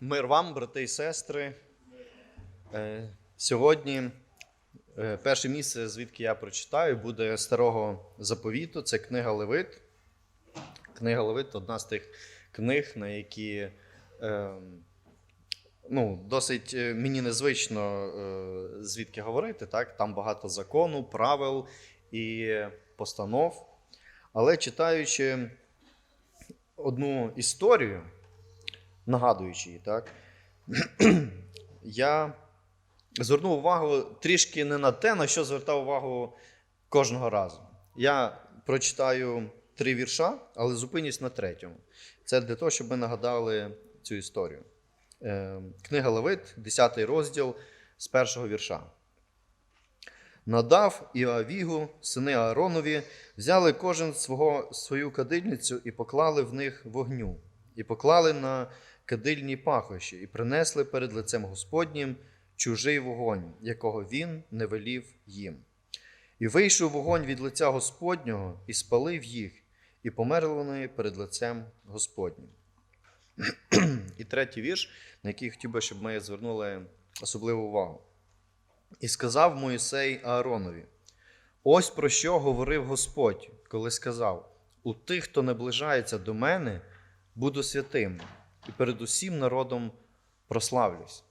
Мир вам, брати і сестри. Е, Сьогодні е, перше місце, звідки я прочитаю, буде старого заповіту. Це книга Левит. Книга Левит одна з тих книг, на які е, ну, досить е, мені незвично звідки говорити. Так? Там багато закону, правил і постанов. Але читаючи одну історію, нагадуючи її, так? я звернув увагу трішки не на те, на що звертав увагу кожного разу. Я прочитаю три вірша, але зупинюсь на третьому. Це для того, щоб ми нагадали цю історію. Е, Книга Левит, 10 розділ з першого вірша. Надав і Авігу, сини Ааронові, взяли кожен свого, свою кадильницю і поклали в них вогню, і поклали на кадильні пахощі, і принесли перед лицем Господнім чужий вогонь, якого він не велів їм. І вийшов вогонь від лиця Господнього, і спалив їх, і померли вони перед лицем Господнім. І третій вірш, на який хотів би, щоб ми звернули особливу увагу. І сказав Моїсей Ааронові: ось про що говорив Господь, коли сказав: У тих, хто наближається до мене, буду святим, і перед усім народом прославлюсь.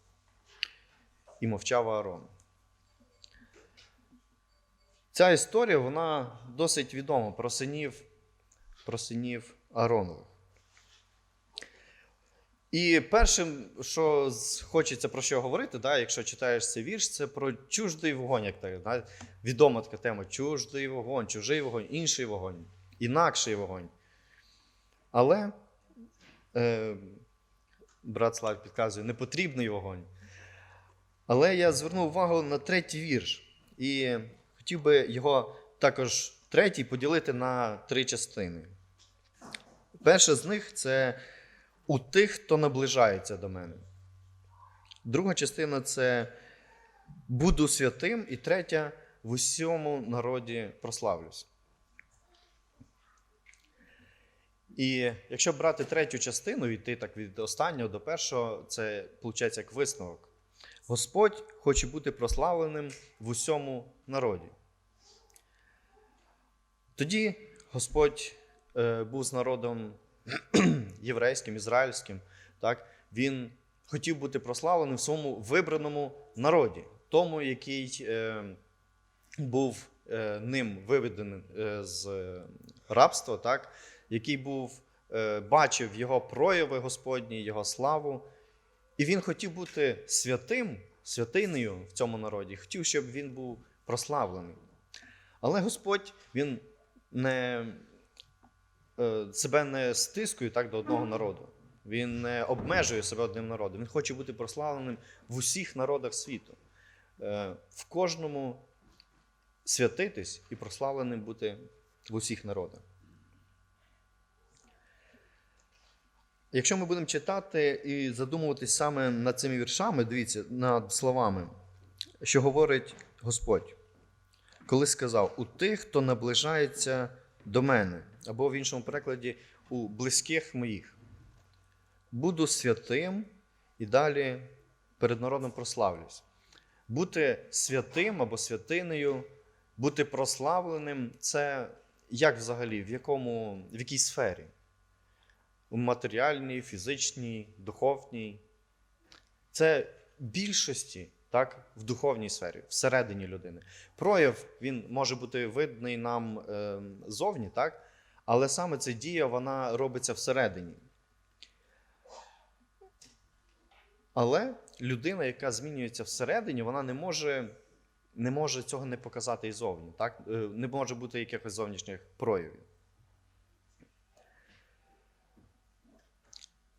І мовчав Аарон. Ця історія вона досить відома про синів, про синів Ааронових. І першим, що хочеться про що говорити, да, якщо читаєш цей вірш, це про чуждий вогонь, як так, да, відома така тема: чуждий вогонь, чужий вогонь, інший вогонь, інакший вогонь. Але е, брат Слав підказує, непотрібний вогонь. Але я звернув увагу на третій вірш. І хотів би його також третій поділити на три частини. Перша з них це у тих, хто наближається до мене. Друга частина це буду святим, і третя в усьому народі прославлюсь. І якщо брати третю частину, йти так від останнього до першого, це виходить як висновок. Господь хоче бути прославленим в усьому народі. Тоді Господь е, був з народом єврейським, ізраїльським. Так? Він хотів бути прославленим в своєму вибраному народі, тому, який е, був е, ним виведений е, з рабства, так? Який був, е, бачив його прояви Господні, його славу. І він хотів бути святим, святинею в цьому народі, хотів, щоб він був прославлений. Але Господь він не, е, себе не стискує так до одного народу. Він не обмежує себе одним народом. Він хоче бути прославленим в усіх народах світу. Е, В кожному святитись і прославленим бути в усіх народах. Якщо ми будемо читати і задумуватись саме над цими віршами, дивіться, над словами, що говорить Господь, коли сказав: у тих, хто наближається до мене, або в іншому перекладі у близьких моїх, буду святим і далі перед народом прославлюсь. Бути святим або святинею, бути прославленим це як взагалі, в, якому, в якій сфері? Матеріальній, фізичній, духовній. Це більшості так, в духовній сфері, всередині людини. Прояв він може бути видний нам е, зовні, так? але саме ця дія вона робиться всередині. Але людина, яка змінюється всередині, вона не може, не може цього не показати і зовні. Так? Е, Не може бути якихось зовнішніх проявів.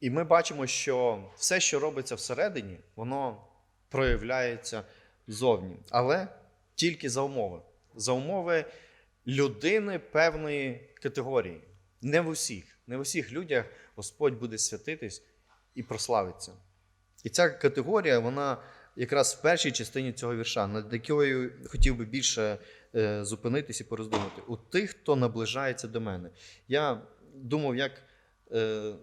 І ми бачимо, що все, що робиться всередині, воно проявляється зовні. Але тільки за умови. За умови людини певної категорії. Не в усіх. Не в усіх людях Господь буде святитись і прославиться. І ця категорія, вона якраз в першій частині цього вірша, над якою хотів би більше е, зупинитись і пороздумати. У тих, хто наближається до мене. Я думав, як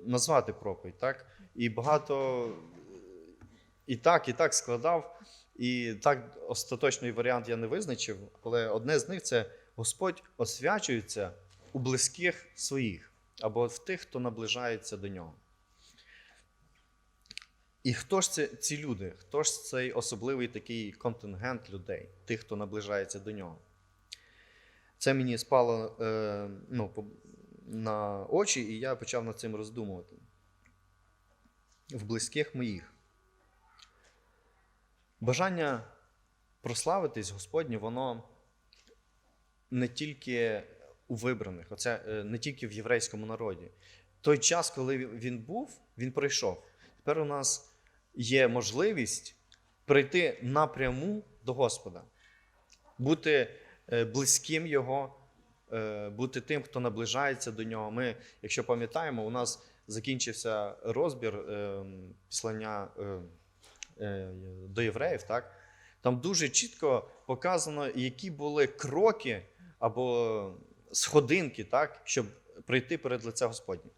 назвати проповідь, так? і багато і так, і так складав. І так остаточний варіант я не визначив, але одне з них це Господь освячується у близьких своїх або в тих, хто наближається до нього. І хто ж це ці люди? Хто ж цей особливий такий контингент людей, тих, хто наближається до нього? Це мені спало е, ну, на очі, і я почав над цим роздумувати. В близьких моїх. Бажання прославитись Господнє, воно не тільки у вибраних, оце е, не тільки в єврейському народі. Той час, коли він- був, він пройшов. Тепер у нас є можливість прийти напряму до Господа, бути е, близьким Його, бути тим, хто наближається до нього. Ми, якщо пам'ятаємо, у нас закінчився розбір е, післання е, е, до євреїв, так? Там дуже чітко показано, які були кроки або сходинки, так, щоб прийти перед лице Господнє.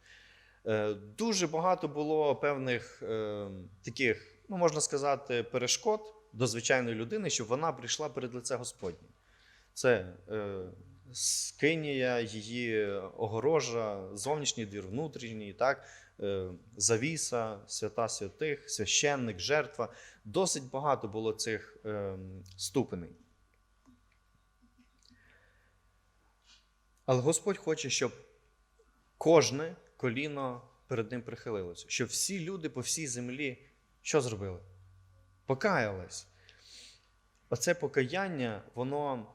Е, Дуже багато було певних е, таких, ну можна сказати, перешкод до звичайної людини, щоб вона прийшла перед лице Господнє. Це е, скинія, її огорожа, зовнішній двір, внутрішній, так, е, завіса, свята святих, священник, жертва. Досить багато було цих е, ступеней. Але Господь хоче, щоб кожне коліно перед ним прихилилося, щоб всі люди по всій землі що зробили? Покаялись. Оце покаяння, воно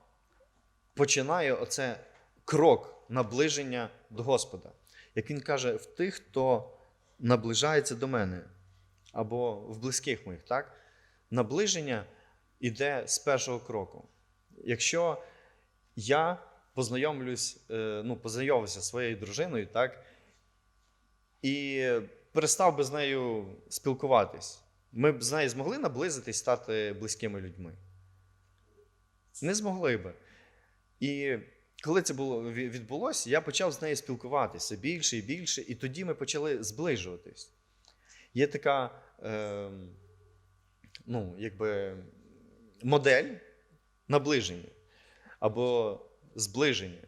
починає оце крок наближення до Господа. Як він каже, в тих, хто наближається до мене, або в близьких моїх, так? Наближення йде з першого кроку. Якщо я познайомлюсь, е, ну, познайомився зі своєю дружиною, так, і перестав би з нею спілкуватись, ми б з нею змогли наблизитись, стати близькими людьми? Не змогли би. І коли це було відбулося, я почав з нею спілкуватися більше і більше, і тоді ми почали зближуватись. Є така е, ну, якби, модель наближення або зближення.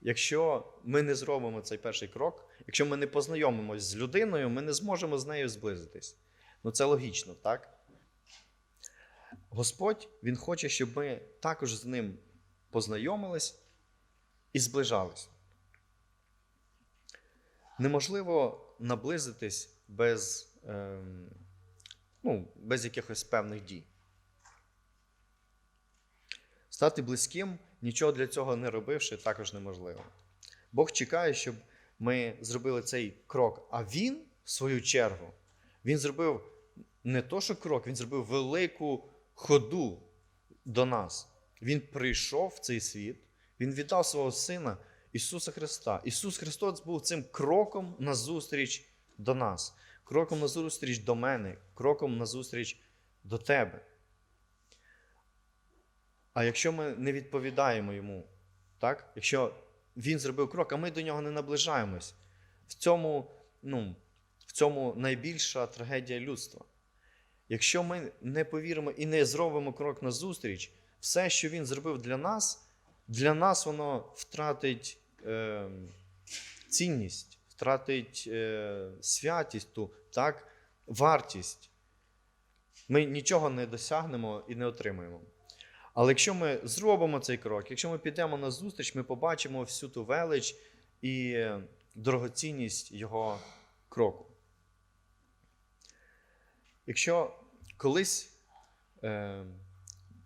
Якщо ми не зробимо цей перший крок, якщо ми не познайомимось з людиною, ми не зможемо з нею зблизитись. Ну це логічно, так? Господь Він хоче, щоб ми також з ним познайомились і зближались. Неможливо наблизитись без, ем, ну, без якихось певних дій. Стати близьким, нічого для цього не робивши, також неможливо. Бог чекає, щоб ми зробили цей крок. А Він, в свою чергу, він зробив не то, що крок, він зробив велику ходу до нас. Він прийшов в цей світ, Він віддав свого Сина Ісуса Христа. Ісус Христос був цим кроком назустріч до нас, кроком назустріч до мене, кроком назустріч до тебе. А якщо ми не відповідаємо йому, так? якщо він зробив крок, а ми до нього не наближаємось, в цьому, ну, в цьому найбільша трагедія людства. Якщо ми не повіримо і не зробимо крок назустріч, все, що він зробив для нас, для нас воно втратить е, цінність, втратить е, святість, ту, так, вартість. Ми нічого не досягнемо і не отримаємо. Але якщо ми зробимо цей крок, якщо ми підемо на зустріч, ми побачимо всю ту велич і дорогоцінність його кроку. Якщо колись е,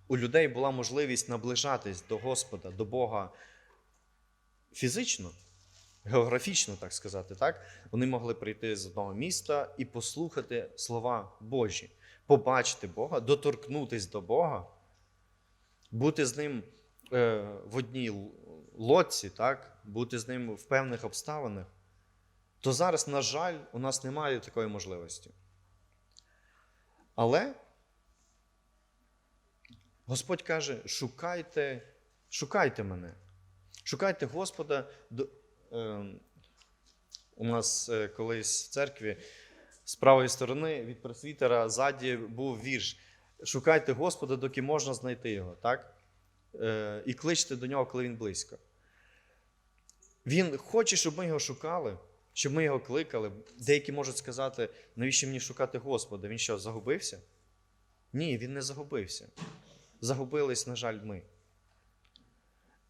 у людей була можливість наближатись до Господа, до Бога фізично, географічно, так сказати, так, вони могли прийти з одного міста і послухати слова Божі, побачити Бога, доторкнутись до Бога бути з ним е, в одній лодці, так? бути з ним в певних обставинах, то зараз, на жаль, у нас немає такої можливості. Але Господь каже: шукайте, шукайте мене, шукайте Господа. Е, у нас е, колись в церкві з правої сторони від пресвітера ззаді був вірш. Шукайте Господа, доки можна знайти його, так? Е, і кличте до нього, коли він близько. Він хоче, щоб ми його шукали, щоб ми його кликали. Деякі можуть сказати, навіщо мені шукати Господа? Він що, загубився? Ні, він не загубився. Загубились, на жаль, ми.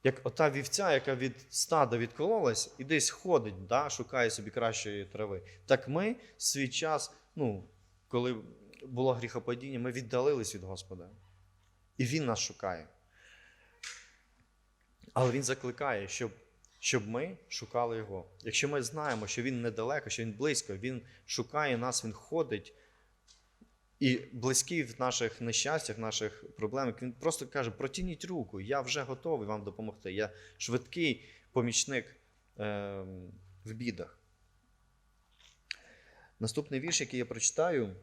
Як ота вівця, яка від стада відкололась і десь ходить, да, шукає собі кращої трави. Так ми свій час, ну, коли було гріхопадіння, ми віддалились від Господа. І Він нас шукає. Але Він закликає, щоб, щоб ми шукали Його. Якщо ми знаємо, що Він недалеко, що Він близько, Він шукає нас, Він ходить. І близький в наших нещастях, наших проблемах, він просто каже: протягніть руку, я вже готовий вам допомогти. Я швидкий помічник е, в бідах. Наступний вірш, який я прочитаю,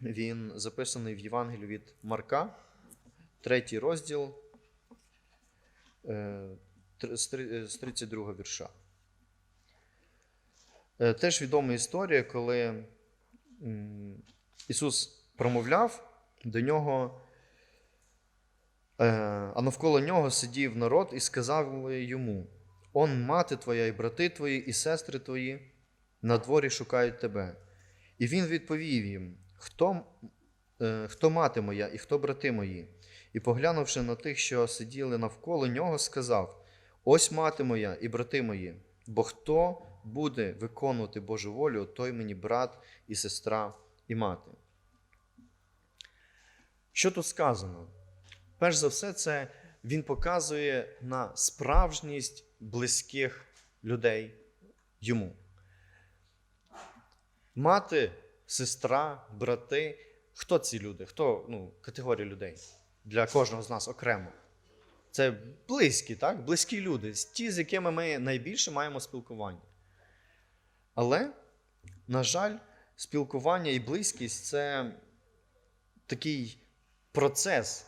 він записаний в Євангелії від Марка, третій розділ е, з три- е, з 32 вірша. Е, Теж відома історія, коли Ісус промовляв до нього, е, а навколо нього сидів народ і сказав йому: Он мати твоя, і брати твої, і сестри твої на дворі шукають тебе. І він відповів їм: Хто, е, хто мати моя і хто брати мої? І поглянувши на тих, що сиділи навколо нього, сказав: Ось мати моя і брати мої, бо хто буде виконувати Божу волю, той мені брат і сестра і мати. Що тут сказано? Перш за все, це він показує на справжність близьких людей йому. Мати, сестра, брати. Хто ці люди? Хто ну, категорія людей для кожного з нас окремо? Це близькі, так? Близькі люди, ті, з якими ми найбільше маємо спілкування. Але, на жаль, спілкування і близькість це такий процес.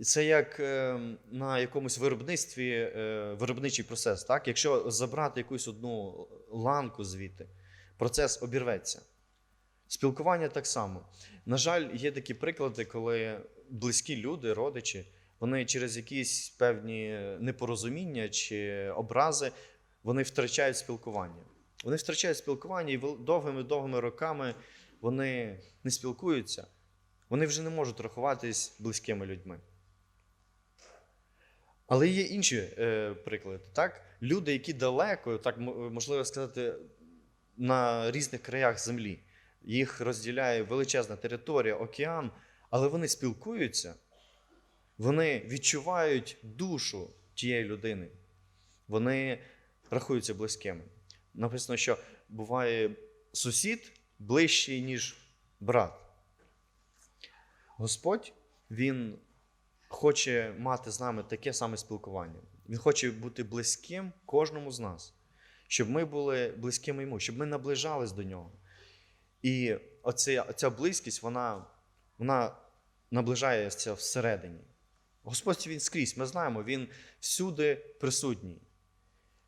Це як е, на якомусь виробництві е, виробничий процес. Так? Якщо забрати якусь одну ланку звідти, процес обірветься. Спілкування так само. На жаль, є такі приклади, коли близькі люди, родичі, вони через якісь певні непорозуміння чи образи вони втрачають спілкування. Вони втрачають спілкування і довгими-довгими роками вони не спілкуються. Вони вже не можуть рахуватись близькими людьми. Але є інші е, приклади. Так? Люди, які далеко, так можливо сказати, на різних краях землі. Їх розділяє величезна територія, океан, але вони спілкуються, вони відчувають душу тієї людини. Вони рахуються близькими. Написано, що буває сусід ближчий, ніж брат. Господь, Він хоче мати з нами таке саме спілкування. Він хоче бути близьким кожному з нас, щоб ми були близькими йому, щоб ми наближались до нього. І оця, оця близькість, вона, вона наближається всередині. Господь він скрізь, ми знаємо, Він всюди присутній.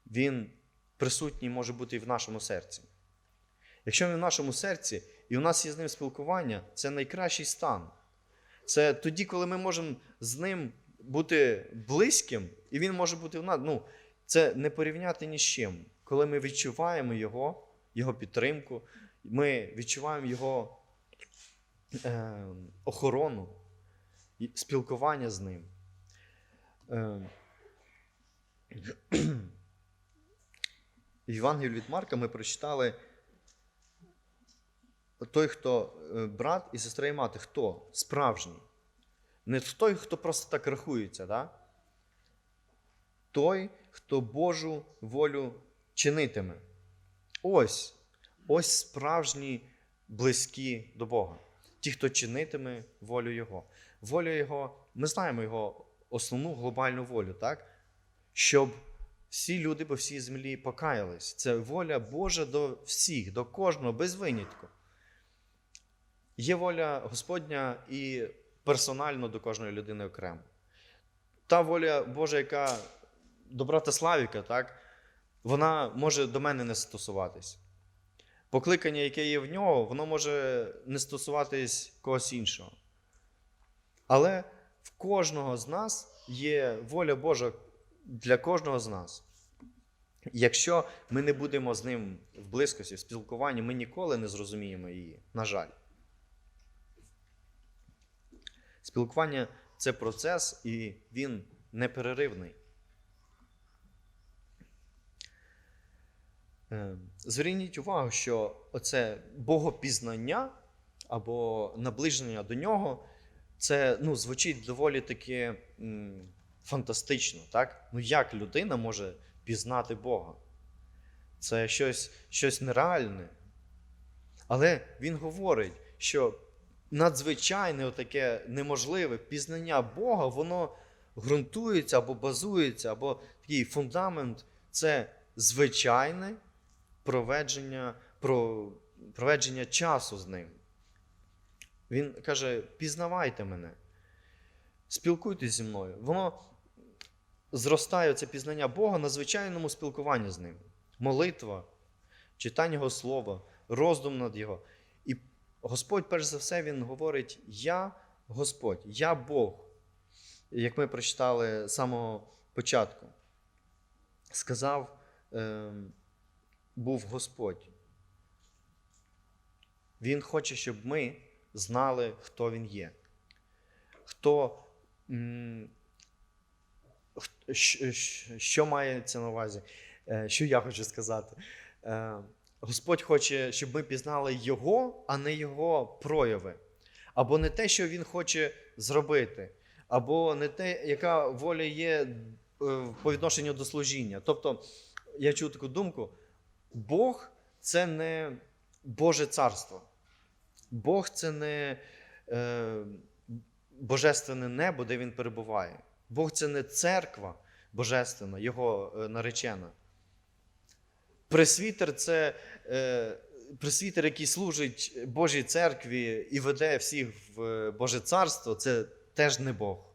Він присутній може бути і в нашому серці. Якщо він в нашому серці, і у нас є з ним спілкування, це найкращий стан. Це тоді, коли ми можемо з ним бути близьким, і він може бути в нас. Ну, це не порівняти ні з чим. Коли ми відчуваємо його, його підтримку, ми відчуваємо його е, охорону, спілкування з ним. Е, в Євангелії від Марка ми прочитали той, хто е, брат і сестра і мати, хто? Справжній. Не той, хто просто так рахується, да? той, хто Божу волю чинитиме. Ось, ось справжні близькі до Бога. Ті, хто чинитиме волю Його. Воля Його, ми знаємо Його основну глобальну волю, так? Щоб всі люди по всій землі покаялись. Це воля Божа до всіх, до кожного, без винятку. Є воля Господня і персонально до кожної людини окремо. Та воля Божа, яка до брата Славіка, так, вона може до мене не стосуватись. Покликання, яке є в нього, воно може не стосуватись когось іншого. Але в кожного з нас є воля Божа для кожного з нас. Якщо ми не будемо з ним в близькості, в спілкуванні, ми ніколи не зрозуміємо її, на жаль. Спілкування це процес, і він непереривний. Е, Зверніть увагу, що оце богопізнання або наближення до нього, це ну, звучить доволі таки фантастично. Так? Ну як людина може пізнати Бога? Це щось, щось нереальне. Але він говорить, що надзвичайне таке неможливе пізнання Бога, воно ґрунтується або базується, або такий фундамент це звичайне проведження, про, проведження часу з ним. Він каже: пізнавайте мене, спілкуйтесь зі мною. Воно зростає це пізнання Бога на звичайному спілкуванні з ним. Молитва, читання Його слова, роздум над Його. І Господь, перш за все, Він говорить: Я Господь, я Бог. Як ми прочитали з самого початку, сказав, е, був Господь. Він хоче, щоб ми знали, хто Він є. Хто, що мається на увазі? Е, Що я хочу сказати? Е, Господь хоче, щоб ми пізнали Його, а не Його прояви. Або не те, що Він хоче зробити, або не те, яка воля є е, по відношенню до служіння. Тобто, я чув таку думку: Бог це не Боже царство. Бог це не е, божественне небо, де він перебуває. Бог це не церква божественна, його е, наречена. Пресвітер це е, пресвітер, який служить Божій церкві і веде всіх в е, Боже царство, це теж не Бог.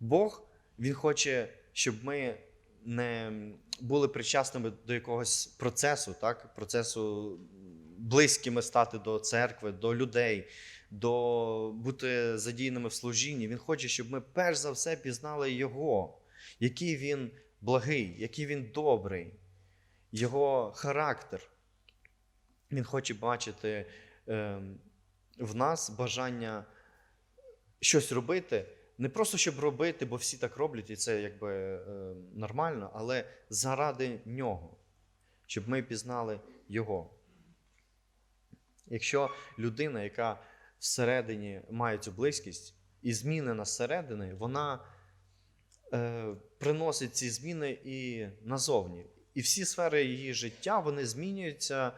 Бог Він хоче, щоб ми не були причасними до якогось процесу, так? процесу близькими стати до церкви, до людей, до бути задіяними в служінні. Він хоче, щоб ми перш за все пізнали Його, який він благий, який він добрий, Його характер. Він хоче бачити е, в нас бажання щось робити. Не просто щоб робити, бо всі так роблять, і це якби е, нормально, але заради нього, щоб ми пізнали Його. Якщо людина, яка всередині має цю близькість і змінена зсередини, вона е, приносить ці зміни і назовні. І всі сфери її життя вони змінюються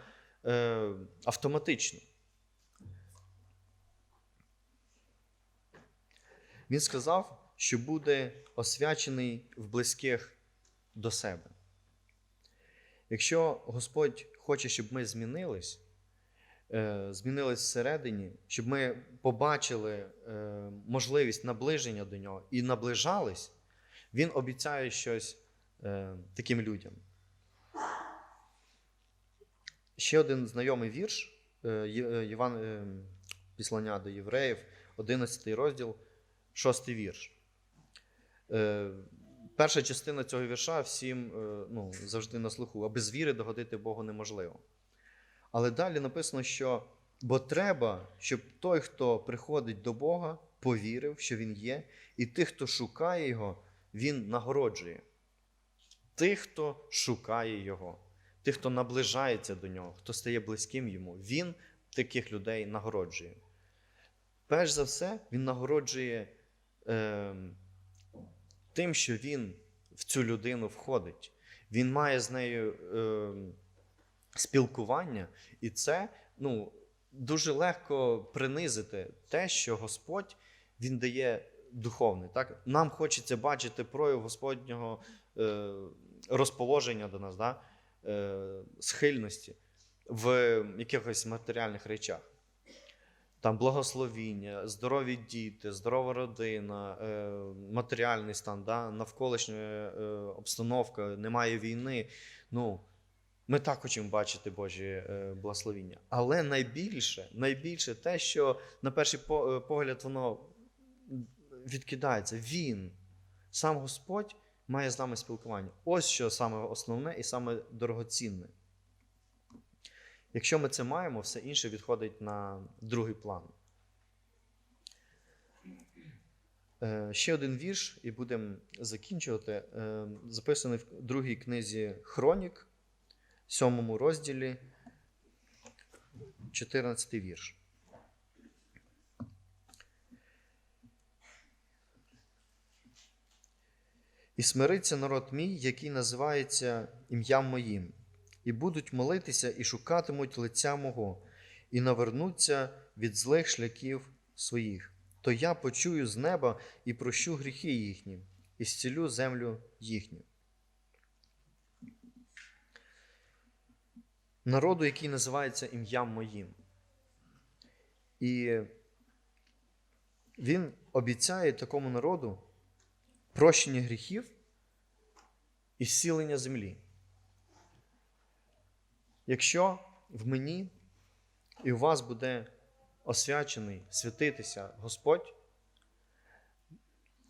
е, автоматично. Він сказав, що буде освячений в близьких до себе. Якщо Господь хоче, щоб ми змінились, змінились всередині, щоб ми побачили е, можливість наближення до нього і наближались, Він обіцяє щось е, таким людям. Ще один знайомий вірш е, е, е, Післання до євреїв, 11 розділ, 6 вірш. Е, Перша частина цього вірша всім е, ну, завжди на слуху, а без віри догодити Богу неможливо. Але далі написано, що бо треба, щоб той, хто приходить до Бога, повірив, що Він є, і тих, хто шукає Його, Він нагороджує. Тих, хто шукає Його, тих, хто наближається до нього, хто стає близьким йому, Він таких людей нагороджує. Перш за все, Він нагороджує е, тим, що він в цю людину входить. Він має з нею е, спілкування, і це ну, дуже легко принизити те, що Господь Він дає духовне. Так? Нам хочеться бачити прояв Господнього е, розположення до нас, да? е, схильності в якихось матеріальних речах. Там благословіння, здорові діти, здорова родина, е, матеріальний стан, да? навколишня е, обстановка, немає війни. Ну, Ми так хочемо бачити Божі е, благословіння. Але найбільше, найбільше те, що на перший е, погляд воно відкидається. Він, сам Господь, має з нами спілкування. Ось що саме основне і саме дорогоцінне. Якщо ми це маємо, все інше відходить на другий план. Е, Ще один вірш, і будемо закінчувати. Записаний в другій книзі Хронік, сьомому розділі, 14 вірш. І смириться народ мій, який називається ім'ям моїм, і будуть молитися і шукатимуть лиця мого, і навернуться від злих шляхів своїх. То я почую з неба і прощу гріхи їхні, і зцілю землю їхню. Народу, який називається ім'ям моїм. І він обіцяє такому народу прощення гріхів і зцілення землі. Якщо в мені і у вас буде освячений святитися Господь,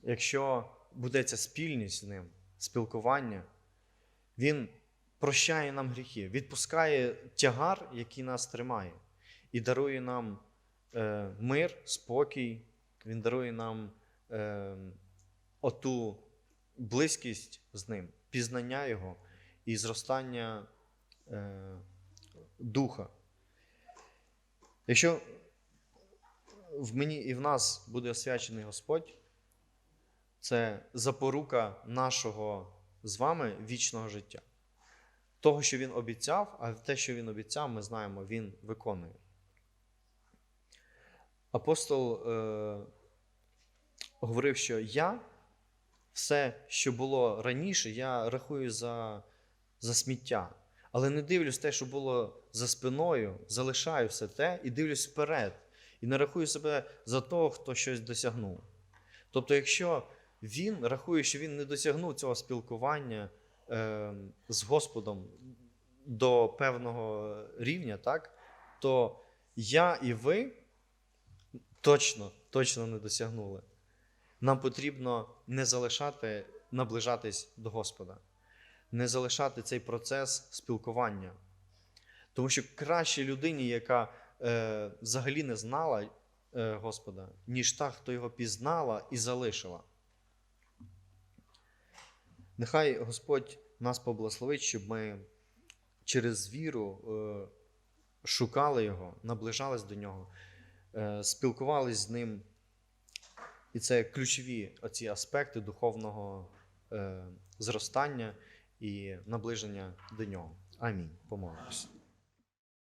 якщо буде ця спільність з ним, спілкування, Він прощає нам гріхи, відпускає тягар, який нас тримає, і дарує нам е, мир, спокій, Він дарує нам е, оту близькість з ним, пізнання Його і зростання е, духа. Якщо в мені і в нас буде освячений Господь, це запорука нашого з вами вічного життя. Того, що Він обіцяв, а те, що Він обіцяв, ми знаємо, Він виконує. Апостол е, говорив, що я все, що було раніше, я рахую за, за сміття. Але не дивлюсь те, що було за спиною, залишаю все те і дивлюсь вперед. І не рахую себе за того, хто щось досягнув. Тобто, якщо він рахує, що він не досягнув цього спілкування з Господом до певного рівня, так, то я і ви точно, точно не досягнули. Нам потрібно не залишати, наближатись до Господа, не залишати цей процес спілкування. Тому що краще людині, яка е, взагалі не знала е, Господа, ніж та, хто його пізнала і залишила. Нехай Господь нас поблагословить, щоб ми через віру е, шукали Його, наближались до Нього, е, спілкувались з Ним. І це ключові оці аспекти духовного е, зростання і наближення до нього. Амінь. Помолимось.